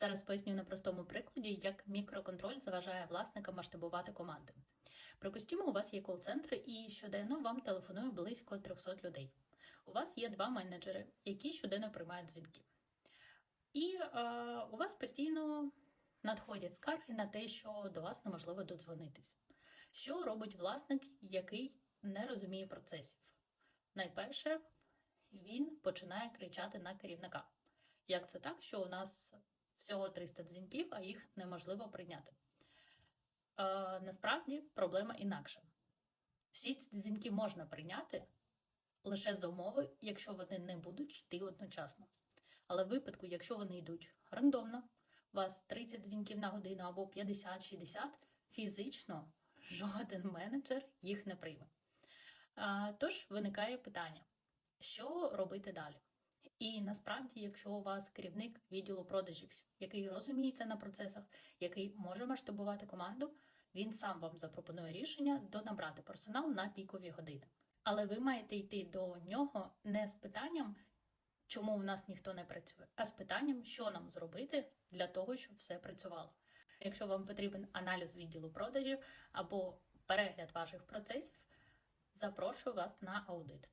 Зараз поясню на простому прикладі, як мікроконтроль заважає власникам масштабувати команди. Припустімо, у вас є кол-центр, і щоденно вам телефонує близько 300 людей. У вас є два менеджери, які щоденно приймають дзвінки. І е, у вас постійно надходять скарги на те, що до вас неможливо додзвонитись. Що робить власник, який не розуміє процесів? Найперше, він починає кричати на керівника. Як це так, що у нас всього 300 дзвінків, а їх неможливо прийняти? Е, насправді проблема інакша. Всі ці дзвінки можна прийняти лише за умови, якщо вони не будуть йти одночасно. Але в випадку, якщо вони йдуть рандомно, у вас 30 дзвінків на годину або 50-60, фізично жоден менеджер їх не прийме. А, Тож виникає питання, що робити далі? І насправді, якщо у вас керівник відділу продажів, який розуміється на процесах, який може масштабувати команду, він сам вам запропонує рішення донабрати персонал на пікові години. Але ви маєте йти до нього не з питанням, чому у нас ніхто не працює, а з питанням, що нам зробити для того, щоб все працювало. Якщо вам потрібен аналіз відділу продажів або перегляд ваших процесів, запрошую вас на аудит.